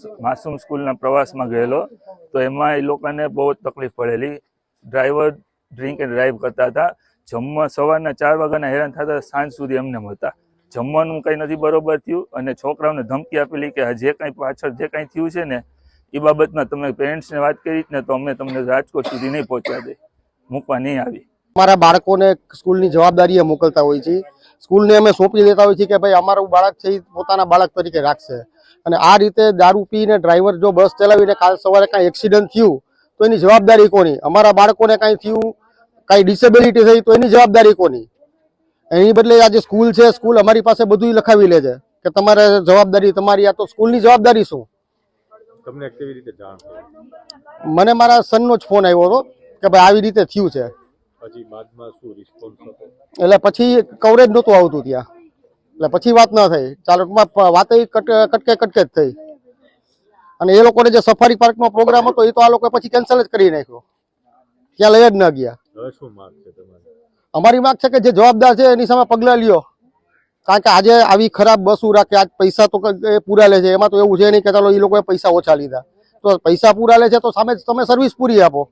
માસૂમ સ્કૂલના પ્રવાસમાં ગયેલો, તો એમાં એ લોકોને બહુ જ તકલીફ પડેલી. ડ્રાઈવર ડ્રિંક એન્ડ ડ્રાઈવ કરતા હતા. જમવા સવારના ચાર વાગ્યાના હેરાન થતા સાંજ સુધી એમને મળતા. જમવાનું કંઈ નથી બરોબર થયું અને છોકરાઓને ધમકી આપેલી કે જે કંઈ પાછળ જે કંઈ થયું છે ને, એ બાબતમાં તમે પેરેન્ટ્સને વાત કરી ને તો અમે તમને રાજકોટ સુધી નહીં પહોંચવા દે. મૂકવા નહીં આવી. અમારા બાળકોને સ્કૂલની જવાબદારીએ મોકલતા હોય છે સ્કૂલને અમે સોંપી દેતા હોય છે કે ભાઈ અમારું બાળક છે, એ પોતાના બાળક તરીકે રાખશે. અને આ રીતે દારૂ પીને ડ્રાઈવર જો બસ ચલાવીને કાલ સવારે કાંઈ એક્સિડન્ટ થયું તો એની જવાબદારી કોની? અમારા બાળકોને કાંઈ થયું? કાંઈ ડિસેબિલિટી થઈ તો એની જવાબદારી કોની? એની બદલે આજે સ્કૂલ છે સ્કૂલ અમારી પાસે બધું લખાવી લે છે કે તમારે જવાબદારી તમારી આ તો સ્કૂલની જવાબદારી શું? તમને કેવી રીતે જાણ મને મારા સનનો જ ફોન આવ્યો હતો કે ભાઈ આવી રીતે થયું છે. પછી બાદમાં શું રિસ્પોન્સ હતો? એટલે પછી કવરેજ નહોતું આવતું ત્યાં. એટલે પછી વાત ના થઈ. ચાલો ટૂંકમાં વાત કટકે કટકે જ થઈ. અને એ લોકોને જે સફારી પાર્કનો પ્રોગ્રામ હતો એ તો આ લોકોએ પછી કેન્સલ જ કરી નાખ્યો. ત્યાં લઈ જ ન ગયા. અમારી માંગ છે કે જે જવાબદાર છે એની સામે પગલાં લ્યો. કારણ કે આજે આવી ખરાબ બસો રાખે આજ પૈસા તો પૂરા લે છે એમાં તો એવું છે નહીં કે ચાલો એ લોકોએ પૈસા ઓછા લીધા. તો પૈસા પૂરા લે છે તો સામે તમે સર્વિસ પૂરી આપો.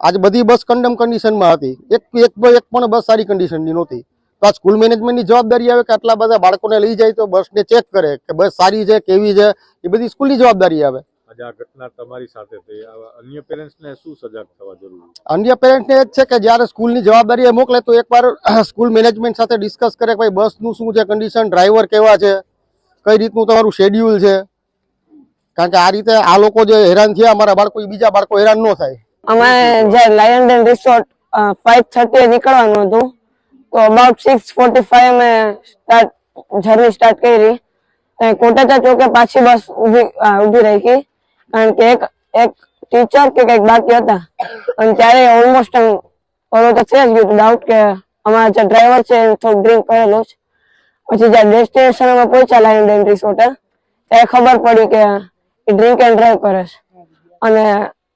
આજ બધી બસ કન્ડમ કન્ડિશનમાં હતી. એક એક એક પણ બસ સારી કન્ડિશનની નહોતી. તો આ સ્કૂલ મેનેજમેન્ટની જવાબદારી આવે કે આટલા બધા બાળકોને લઈ જાય તો બસને ચેક કરે કે બસ સારી છે કેવી છે? એ બધી સ્કૂલની જવાબદારી આવે. આ ઘટના તમારી સાથે થઈ. અન્ય પેરેન્ટ્સને શું સજાગ થવા જરૂરી છે? અન્ય પેરેન્ટને એ જ છે કે જ્યારે સ્કૂલની જવાબદારી એ મોકલે તો એકવાર સ્કૂલ મેનેજમેન્ટ સાથે ડિસ્કસ કરે કે ભાઈ બસનું શું છે કન્ડિશન ડ્રાઈવર કેવા છે કઈ રીતનું તમારું શેડ્યુલ છે? કારણ કે આ રીતે આ લોકો જે હેરાન થયા અમારા બાળકો એ બીજા બાળકો હેરાન ન થાય. અમે જે lion den resort five thirty નીકળવાનું હતું. તો અબાઉટ સિક્સ ફોર્ટી ફાઈવ મેં સ્ટાર્ટ જર્ની સ્ટાર્ટ કરી ત્યાં કોટેચા ચોકે પાછી બસ ઊભી ઊભી રાખી કારણ કે એક એક ટીચર કે કંઈક બાકી હતા. અને ત્યારે ઓલમોસ્ટ ઓલો તો થઈ જ ગયું ડાઉટ કે અમારા જે ડ્રાઈવર છે એ થોડું ડ્રિંક કરેલું છે પછી જ્યારે ડેસ્ટિનેશન અમે પહોંચ્યા લાઈન ડેન રિસોર્ટે ત્યારે ખબર પડી કે એ ડ્રિંક એન્ડ ડ્રાઈવ કરે છે. અને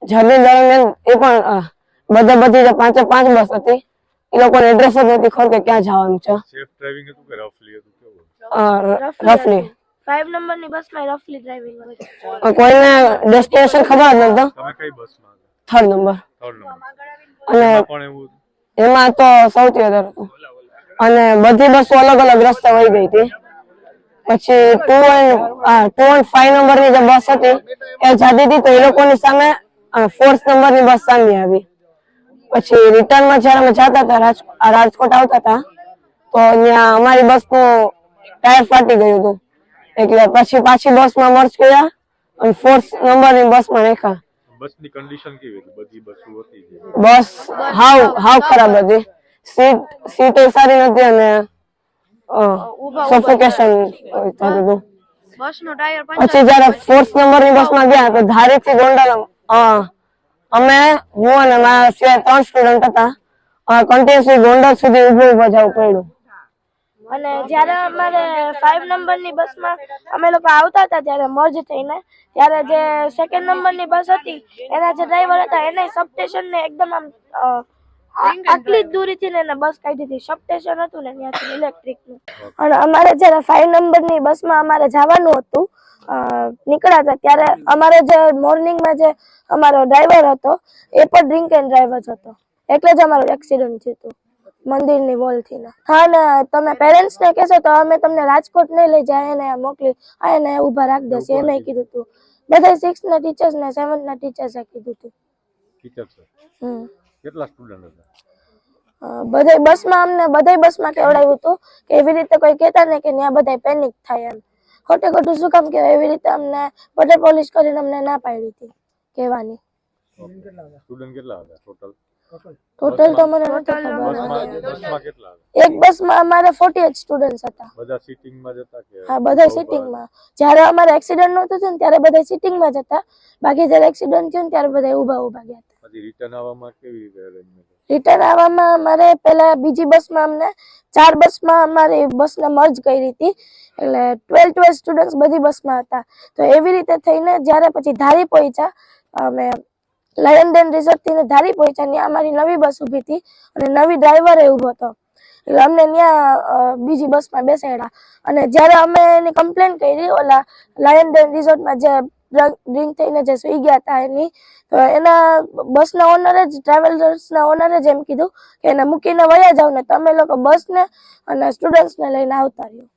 જર્ની દરમિયાન એ પણ બધે બધી જે પાંચે પાંચ બસ હતી એ લોકોને એડ્રેસ જ નથી ખબર કે ક્યાં જવાનું છે. સેફ ડ્રાઇવિંગ હતું કે રફલી હતું? કેવું રફલી 5 નંબરની બસમાં રફલી ડ્રાઇવિંગ હોય કોઈને ડેસ્ટિનેશન ખબર જ નતો તમે કઈ બસમાં થર્ડ નંબર થર્ડ નંબર અને એમાં પણ એવું એમાં તો સૌથી વધારે હતું. અને બધી બસો અલગ અલગ રસ્તે વહી ગઈ હતી. પછી ટુ આ ટુ એન્ડ ફાઈવ નંબરની જે બસ હતી એ જાતી હતી તો એ લોકોની સામે ફોર્થ નંબરની બસ સામે આવી. પછી રિટર્નમાં જ્યારે અમે જતા હતા રાજકોટ આવતા હતા તો અહીંયા અમારી બસનું ટાયર ફાટી ગયું હતું. એટલે પછી પાછી બસમાં મર્જ કર્યા અને ફોર્થ નંબરની બસમાં નાખ્યા બસની કન્ડિશન કેવી હતી? બધી બસો હતી બસ હાવ હાવ ખરાબ હતી. સીટ સીટ સારી નથી અને સફોકેશન થતું હતું. પછી જયારે ફોર્થ નંબરની બસમાં ગયા તો ધારી થી ગોંડલ અ, અમે હું અને મારા સિવાય ત્રણ સ્ટુડન્ટ હતા. કન્ટિન્યુઅસલી ગોંડલ સુધી ઉભું ઊભા જવું પડ્યું. અને જ્યારે અમારે ફાઈવ નંબરની બસમાં અમે લોકો આવતા હતા, ત્યારે મર્જ થઈને, ત્યારે જે સેકન્ડ નંબરની બસ હતી, એના જે ડ્રાઈવર હતા એને સબ સ્ટેશનને એકદમ આમ આટલી જ દૂરીથી ને એને બસ કાઢી હતી. સબસ્ટેશન હતું ને ત્યાંથી ઇલેક્ટ્રિક અને અમારે જ્યારે ફાઈવ નંબરની બસમાં અમારે જવાનું હતું નીકળ્યા હતા ત્યારે અમારે જે મોર્નિંગમાં જે અમારો ડ્રાઈવર હતો એ પણ ડ્રિંક એન્ડ ડ્રાઈવર જ હતો. એટલે જ અમારું એક્સિડન્ટ થયું હતું મંદિરની વોલથી ને. હા ને તમે પેરેન્ટ્સને કહેશો તો અમે તમને રાજકોટ નહીં લઈ જાય એને મોકલી આ એને ઊભા રાખી દેશે એમ કીધું હતું બધા સિક્સ ના ટીચર્સ ને સેવન્થ ના ટીચર્સે કીધું હતું હમ. કેટલા સ્ટુડન્ટ હતા? અ, બધાય બસમાં અમને બધાય બસમાં કેવડાવ્યું હતું કે એવી રીતે કોઈ કહેતા ને કે ત્યાં બધા પેનિક થાય એમ. ખોટે ખોટું શું કામ કહેવાય? એવી રીતે અમને બટર પોલિશ કરીને અમને ના પાડી હતી કહેવાની. સ્ટુડન્ટ કેટલા હતા ટોટલ ટોટલ તો મને નથી ખબર. બસમાં બસમાં કેટલા હતા? એક બસમાં અમારે ફોર્ટી એટ સ્ટુડન્ટ્સ હતા. બધા સિટિંગમાં જ હતા કે હા બધા સિટિંગમાં જ્યારે અમારે એક્સિડન્ટ નહોતું થયું ત્યારે બધા સિટિંગમાં જ હતા. બાકી જ્યારે એક્સિડન્ટ થયું ત્યારે બધા ઊભા ઊભા ગયા હતા પછી રિટર્ન આવવામાં કેવી રીતે અરેન્જમેન્ટ રિટર્ન આવવામાં અમારે પહેલા બીજી બસમાં અમને ચાર બસમાં અમારી બસને મર્જ કરી હતી. એટલે ટ્વેલ્વ ટ્વેલ્વ સ્ટુડન્ટ્સ બધી બસમાં હતા. તો એવી રીતે થઈને જ્યારે પછી ધારી પહોંચ્યા અમે લાયન ડેન રિસોર્ટથી ધારી પહોંચ્યા ત્યાં અમારી નવી બસ ઊભી હતી અને નવી ડ્રાઈવરે ઊભો હતો. એટલે અમને ત્યાં બીજી બસમાં બેસાડ્યા. અને જ્યારે અમે એની કમ્પ્લેન કરી, ઓલા લાયન ડેન રિસોર્ટમાં જે ડ્રિંક થઈને જે સુઈ ગયા હતા એની એના બસના ઓનરે જ ટ્રાવેલર્સના ઓનરે જ એમ કીધું કે એને મૂકીને વયા જાવ ને તમે લોકો બસને અને સ્ટુડન્ટ્સને લઈને આવતા રહ્યો.